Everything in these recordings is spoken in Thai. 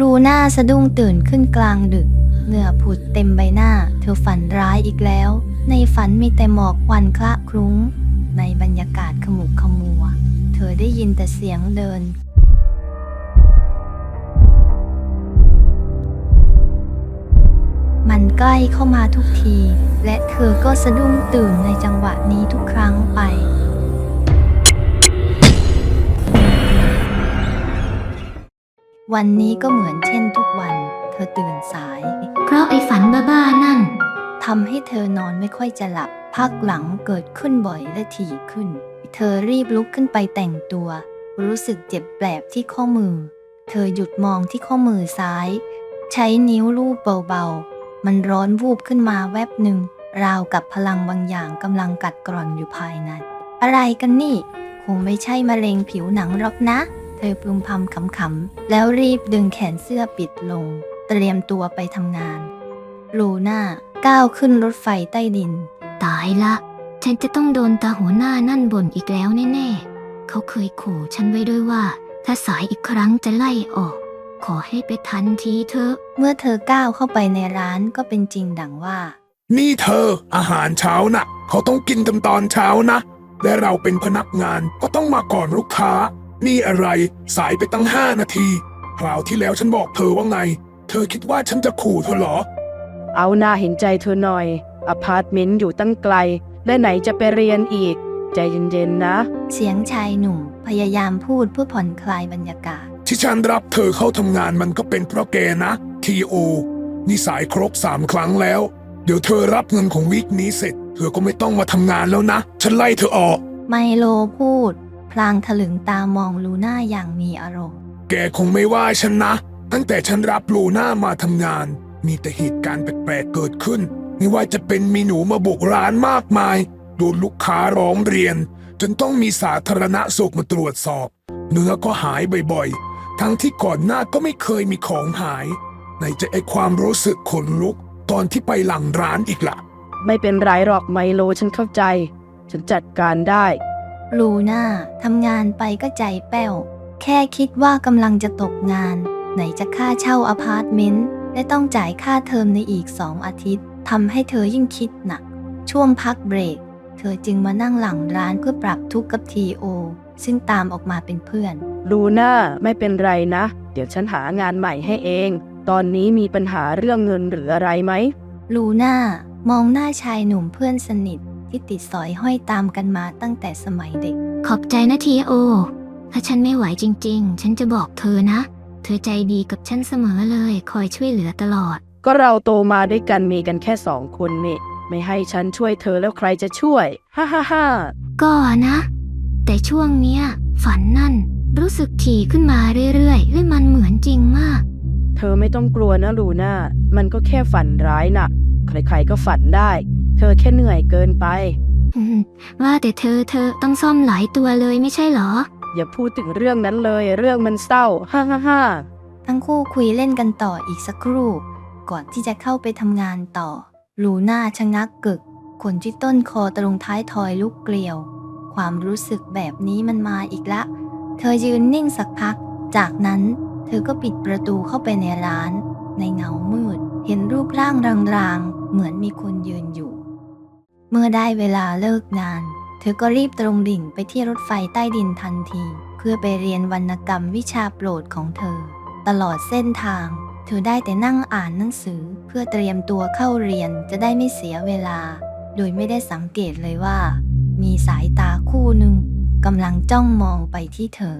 รูน่าสะดุ้งตื่นขึ้นกลางดึก เหงื่อผุดเต็มใบหน้า เธอฝันร้ายอีกแล้ว ในฝันมีแต่หมอกควันคละคลุ้ง ในบรรยากาศขมุกขมัว เธอได้ยินแต่เสียงเดิน มันใกล้เข้ามาทุกที และเธอก็สะดุ้งตื่นในจังหวะนี้ทุกครั้งไป วันนี้ก็เหมือนเช่นทุกวัน เธอตื่นสาย เพราะไอ้ฝันบ้าๆนั่น ทำให้เธอนอนไม่ค่อยจะหลับ พักหลังเกิดขึ้นบ่อยและถี่ขึ้น เธอรีบลุกขึ้นไปแต่งตัว รู้สึกเจ็บแปลบที่ข้อมือ เธอหยุดมองที่ข้อมือซ้าย ใช้นิ้วลูบเบาๆ มันร้อนวูบขึ้นมาแวบหนึ่ง ราวกับพลังบางอย่างกำลังกัดกร่อนอยู่ภายใน อะไรกันนี่ คงไม่ใช่มะเร็งผิวหนังหรอกนะ เธอพึมพำขำๆ แล้วรีบดึงแขนเสื้อปิดลง เตรียมตัวไปทำงาน ลูน่าก้าวขึ้นรถไฟใต้ดิน ตายละ ฉันจะต้องโดนตาหัวหน้านั่นบ่นอีกแล้วแน่ๆ เขาเคยขู่ฉันไว้ด้วยว่า ถ้าสายอีกครั้งจะไล่ออก ขอให้ไปทันทีเถอะ เมื่อเธอก้าวเข้าไปในร้านก็เป็นจริงดังว่า นี่เธออาหารเช้านะ่ะ เขาต้องกินกันตอนเช้านะ และเราเป็นพนักงานก็ต้องมาก่อนลูกค้า นี่อะไรสายไปตั้งห้านาทีคราวที่แล้วฉันบอกเธอว่าไง เธอคิดว่าฉันจะขู่เธอเหรอ เอาหน้าเห็นใจเธอหน่อย อพาร์ตเมนต์อยู่ตั้งไกล และไหนจะไปเรียนอีก ใจเย็นๆนะ เสียงชายหนุ่มพยายามพูดเพื่อผ่อนคลายบรรยากาศ ที่ฉันรับเธอเข้าทำงานมันก็เป็นเพราะแกนะ ทีโอนี่สายครบสามครั้งแล้ว เดี๋ยวเธอรับเงินของวิกนี้เสร็จ เธอก็ไม่ต้องมาทำงานแล้วนะ ฉันไล่เธอออก ไมโลพูดพ ลางถลึงตามองลูน่าอย่างมีอารมณ์ แกคงไม่ว่าฉันนะ ตั้งแต่ฉันรับลูน่ามาทำงาน มีแต่เหตุการณ์แปลกๆเกิดขึ้น ไม่ว่าจะเป็นมีหนูมาบุกร้านมากมายโดนลูกค้าร้องเรียน จนต้องมีสาธารณสุขมาตรวจสอบ เนื้อก็หายบ่อยๆ ทั้งที่ก่อนหน้าก็ไม่เคยมีของหายไหนจะไอความรู้สึกขนลุก ตอนที่ไปหลังร้านอีกล่ะ ไม่เป็นไรหรอกไมโลฉันเข้าใจ ฉันจัดการได้ ลูน่าทำงานไปก็ใจแป้ว แค่คิดว่ากำลังจะตกงาน ไหนจะค่าเช่าอพาร์ตเมนต์และต้องจ่ายค่าเทอมในอีกสองอาทิตย์ทำให้เธอยิ่งคิดหนัก ช่วงพักเบรก เธอจึงมานั่งหลังร้านเพื่อปรับทุกข์กับทีโอ ซึ่งตามออกมาเป็นเพื่อน ลูน่าไม่เป็นไรนะ เดี๋ยวฉันหางานใหม่ให้เอง ตอนนี้มีปัญหาเรื่องเงินหรืออะไรไหมลูน่ามองหน้าชายหนุ่มเพื่อนสนิท ที่ติดสอยห้อยตามกันมาตั้งแต่สมัยเด็ก ขอบใจนะทีโอ ถ้าฉันไม่ไหวจริง ๆ ฉันจะบอกเธอนะ เธอใจดีกับฉันเสมอเลย คอยช่วยเหลือตลอด ก็เราโตมาด้วยกันมีกันแค่สองคนนี่ไม่ให้ฉันช่วยเธอแล้วใครจะช่วย ฮ่าฮ่าฮ่าก็นะ แต่ช่วงเนี้ย ฝันนั่น รู้สึกถี่ขึ้นมาเรื่อยๆและมันเหมือนจริงมาก เธอไม่ต้องกลัวนะลูน่า มันก็แค่ฝันร้ายน่ะ ใครๆก็ฝันได้ เธอแค่เหนื่อยเกินไป อืมว่าแต่เธอเธอต้องซ่อมหลายตัวเลยไม่ใช่เหรอ อย่าพูดถึงเรื่องนั้นเลย เรื่องมันเศร้า ฮ่าฮ่าฮ่าทั้งคู่คุยเล่นกันต่ออีกสักครู่ ก่อนที่จะเข้าไปทำงานต่อ ลูน่าชะงักกึกขนที่ต้นคอตรงท้ายทอยลุกเกลียว ความรู้สึกแบบนี้มันมาอีกละ เธอยืนนิ่งสักพัก จากนั้นเธอก็ปิดประตูเข้าไปในร้าน ในเงามืด เห็นรูปร่างรางๆ เหมือนมีคนยืนอยู่ เมื่อได้เวลาเลิกงาน เธอก็รีบตรงดิ่งไปที่รถไฟใต้ดินทันที เพื่อไปเรียนวรรณกรรมวิชาโปรดของเธอ ตลอดเส้นทาง เธอได้แต่นั่งอ่านหนังสือ เพื่อเตรียมตัวเข้าเรียนจะได้ไม่เสียเวลา โดยไม่ได้สังเกตเลยว่า มีสายตาคู่หนึ่งกำลังจ้องมองไปที่เธอ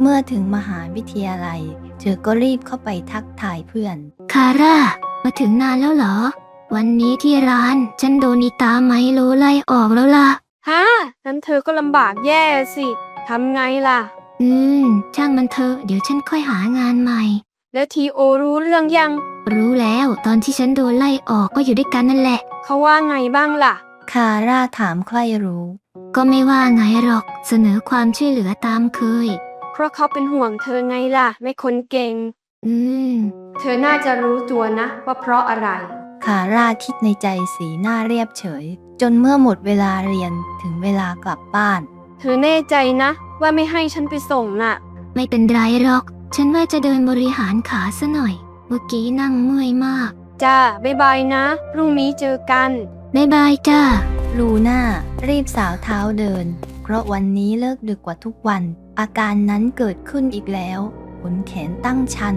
เมื่อถึงมหาวิทยาลัย เธอก็รีบเข้าไปทักทายเพื่อน คาร่า มาถึงนานแล้วเหรอ วันนี้ที่ร้านฉันโดนอีตาไมโลไล่ออกแล้วล่ะ ฮะนั้นเธอก็ลำบากแย่สิทำไงล่ะ อืม ช่างมันเถอะเดี๋ยวฉันค่อยหางานใหม่ แล้วทีโอรู้เรื่องยัง รู้แล้วตอนที่ฉันโดนไล่ออกก็อยู่ด้วยกันนั่นแหละ เขาว่าไงบ้างล่ะ คาร่าถามใครรู้ ก็ไม่ว่าไงหรอกเสนอความช่วยเหลือตามเคย เพราะเขาเป็นห่วงเธอไงล่ะ ไม่คนเก่ง อืม เธอน่าจะรู้ตัวนะว่าเพราะอะไร คาร่าคิดในใจสีหน้าเรียบเฉย จนเมื่อหมดเวลาเรียนถึงเวลากลับบ้าน เธอแน่ใจนะ ว่าไม่ให้ฉันไปส่งน่ะ ไม่เป็นไรหรอก ฉันว่าจะเดินบริหารขาซะหน่อย เมื่อกี้นั่งเมื่อยมาก จ้าบ๊ายบายนะ พรุ่งนี้เจอกันบ๊ายบายจ้า ลูน่ารีบสาวเท้าเดิน เพราะวันนี้เลิกดึกกว่าทุกวัน อาการนั้นเกิดขึ้นอีกแล้วขนแขนตั้งชัน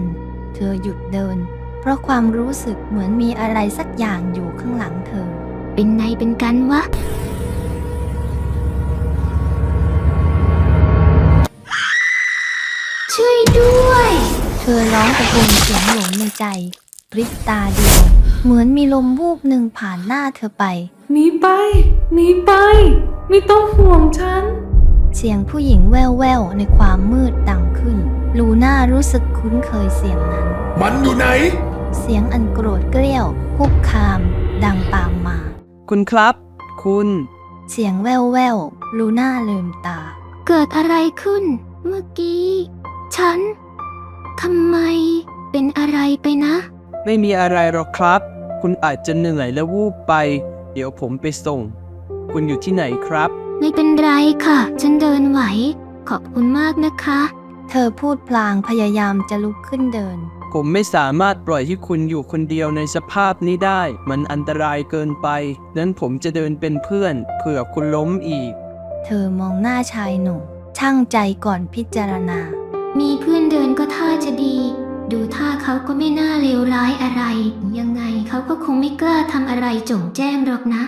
เธอหยุดเดิน เพราะความรู้สึกเหมือนมีอะไรสักอย่างอยู่ข้างหลังเธอ เป็นไงเป็นกันวะ ช่วยด้วย เธอร้องตะโกนเสียงหลงในใจพริบตาเดียว เหมือนมีลมวูบหนึ่งผ่านหน้าเธอไป หนีไป หนีไป ไม่ต้องห่วงฉัน เสียงผู้หญิงแว่วๆในความมืดดังขึ้น ลูน่ารู้สึกคุ้นเคยเสียงนั้น มันอยู่ไหน เสียงอันโกรธเกรี้ยวคุกคาม ดังตามมา คุณครับ คุณ เสียงแว่วๆลูน่าลืมตา เกิดอะไรขึ้น เมื่อกี้ ฉันทำไมเป็นอะไรไปนะ ไม่มีอะไรหรอกครับ คุณอาจจะเหนื่อยและวูบไป เดี๋ยวผมไปส่ง คุณอยู่ที่ไหนครับ ไม่เป็นไรค่ะ ฉันเดินไหว ขอบคุณมากนะคะ เธอพูดพลางพยายามจะลุกขึ้นเดิน ผมไม่สามารถปล่อยให้คุณอยู่คนเดียวในสภาพนี้ได้ มันอันตรายเกินไป นั้นผมจะเดินเป็นเพื่อน เผื่อคุณล้มอีก เธอมองหน้าชายหนุ่มช่างใจก่อนพิจารณา มีเพื่อนเดินก็ท่าจะดี ดูท่าเขาก็ไม่น่าเลวร้ายอะไร ยังไงเขาก็คงไม่กล้าทำอะไรจงแจ้งหรอกนะ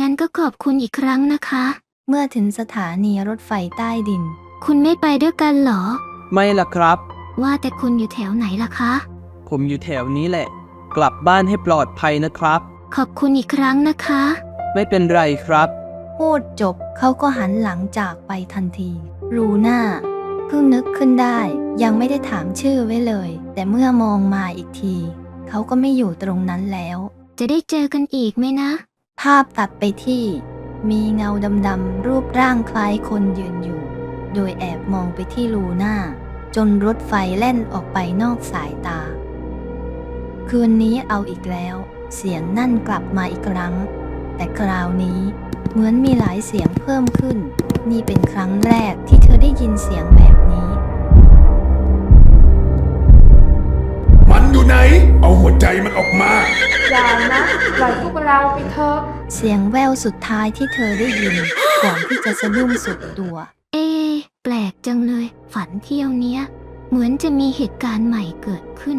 งั้นก็ขอบคุณอีกครั้งนะคะ เมื่อถึงสถานีรถไฟใต้ดิน คุณไม่ไปด้วยกันเหรอ ไม่ล่ะครับ ว่าแต่คุณอยู่แถวไหนล่ะคะ ผมอยู่แถวนี้แหละ กลับบ้านให้ปลอดภัยนะครับ ขอบคุณอีกครั้งนะคะ ไม่เป็นไรครับ พูดจบเขาก็หันหลังจากไปทันทีลูน่าเพิ่งนึกขึ้นได้ ยังไม่ได้ถามชื่อไว้เลย แต่เมื่อมองมาอีกที เขาก็ไม่อยู่ตรงนั้นแล้ว จะได้เจอกันอีกไหมนะ ภาพตัดไปที่ มีเงาดำๆรูปร่างคล้ายคนยืนอยู่ โดยแอบมองไปที่ลูน่า จนรถไฟแล่นออกไปนอกสายตา คืนนี้เอาอีกแล้ว เสียงนั่นกลับมาอีกครั้ง แต่คราวนี้เหมือนมีหลายเสียงเพิ่มขึ้น นี่เป็นครั้งแรกที่เธอได้ยินเสียงแบบนี้ มันอยู่ไหน เอาหัวใจมันออกมา อย่านะปล่อยพวกเราไปเถอะ เสียงแววสุดท้ายที่เธอได้ยิน ก่อนที่จะสะดุ้งสุดตัวเอะแป ลกจังเลย ฝันเที่ยวเนี้ย เหมือนจะมีเหตุการณ์ใหม่เกิดขึ้น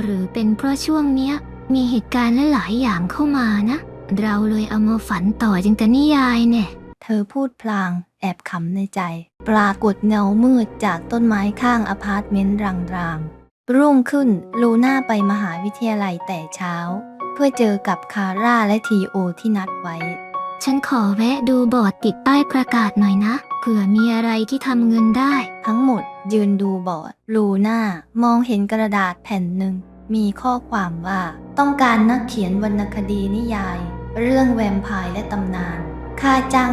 หรือเป็นเพราะช่วงเนี้ย มีเหตุการณ์หลายๆอย่างเข้ามานะ เราเลยเอามาฝันต่อจังแต่นิยายเนี่ย เธอพูดพลาง แอบขำในใจ ปรากฏเงามืดจากต้นไม้ข้างอพาร์ตเมนต์รางๆ รุ่งขึ้นลูน่าไปมหาวิทยาลัยแต่เช้า เพื่อเจอกับคาร่าและทีโอที่นัดไว้ ฉันขอแวะดูบอร์ดติดป้ายประกาศหน่อยนะเผื่อมีอะไรที่ทำเงินได้ ทั้งหมดยืนดูบอร์ดลูน่ามองเห็นกระดาษแผ่นหนึ่ง มีข้อความว่า ต้องการนักเขียนวรรณคดีนิยาย เรื่องแวมไพร์และตำนาน ค่าจ้าง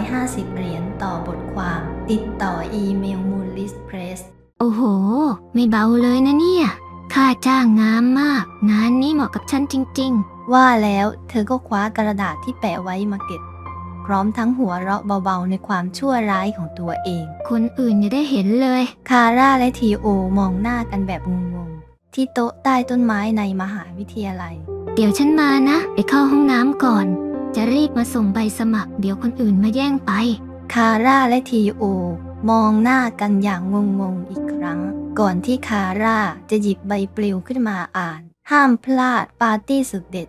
250 เหรียญต่อบทความ ติดต่ออีเมลมูลลิสเพรสโอ้โห ไม่เบาเลยนะเนี่ย ค่าจ้างงามมาก งานนี้เหมาะกับฉันจริง ว่าแล้วเธอก็คว้ากระดาษที่แปะไว้มาเก็บ พร้อมทั้งหัวเราะเบาๆในความชั่วร้ายของตัวเองๆคนอื่นจะได้เห็นเลย คาร่าและทีโอมองหน้ากันแบบงงๆ ที่โต๊ะใต้ต้นไม้ในมหาวิทยาลัย เดี๋ยวฉันมานะ ไปเข้าห้องน้ำก่อน จะรีบมาส่งใบสมัคร เดี๋ยวคนอื่นมาแย่งไป คาร่าและทีโอ มองหน้ากันอย่างงงๆอีกครั้ง ก่อนที่คาร่าจะหยิบใบปลิวขึ้นมาอ่าน ห้ามพลาดปาร์ตี้สุดเด็ด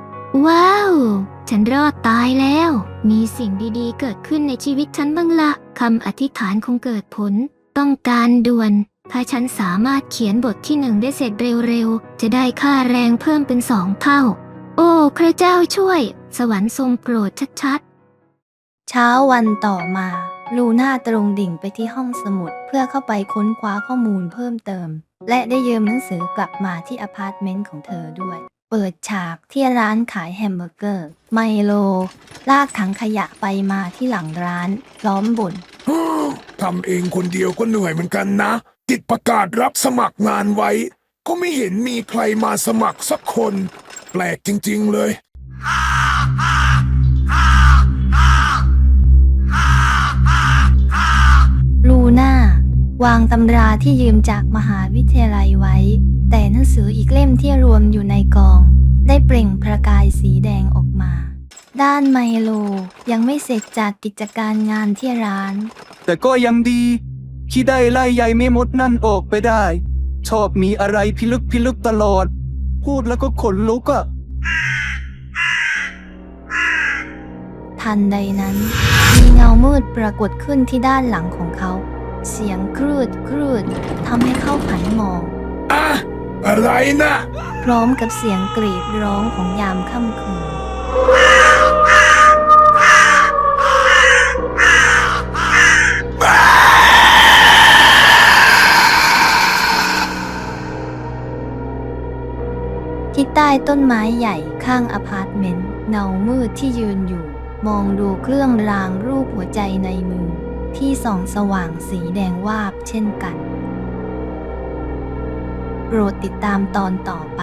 ว้าว ฉันรอดตายแล้ว มีสิ่งดีๆ เกิดขึ้นในชีวิตฉันบ้างละคำอธิษฐานคงเกิดผล ต้องการด่วน ถ้าฉันสามารถเขียนบทที่หนึ่งได้เสร็จเร็วๆ จะได้ค่าแรงเพิ่มเป็นสองเท่า โอ้ พระเจ้าช่วย สวรรค์ทรงโปรดชัดๆ เช้าวันต่อมา ลูน่าตรงดิ่งไปที่ห้องสมุดเพื่อเข้าไปค้นคว้าข้อมูลเพิ่มเติม และได้ยืมหนังสือกลับมาที่อพาร์ตเมนต์ของเธอด้วย เปิดฉากที่ร้านขายแฮมเบอร์เกอร์ ไมโล ลากถังขยะไปมาที่หลังร้านพร้อมบ่นทำเองคนเดียวก็เหนื่อยเหมือนกันนะ ติดประกาศรับสมัครงานไว้ ก็ไม่เห็นมีใครมาสมัครสักคน แปลกจริง ๆ เลย ลูน่า วางตำราที่ยืมจากมหาวิทยาลัยไว้แต่หนั งสืออีกเล่มที่รวมอยู่ในกอง ได้เปล่งประกายสีแดงออกมา ด้านไมโลยังไม่เสร็จจากกิจการงานที่ร้าน แต่ก็ยังดีที่ได้ไล่ยายเมมดนั่นออกไปได้ ชอบมีอะไรพิลึกพิลึกตลอด พูดแล้วก็ขนลุกอะทันใดนั้น มีเงามืดปรากฏขึ้นที่ด้านหลังของเขา เสียงครูดครูดทำให้เขาหันมองอะ อะไรนะ พร้อมกับเสียงกรีดร้องของยามค่ำคืน ที่ใต้ต้นไม้ใหญ่ข้างอพาร์ตเมนต์เงามืดที่ยืนอยู่ มองดูเครื่องรางรูปหัวใจในมือ ที่ส่องสว่างสีแดงวาบเช่นกัน โปรดติดตามตอนต่อไป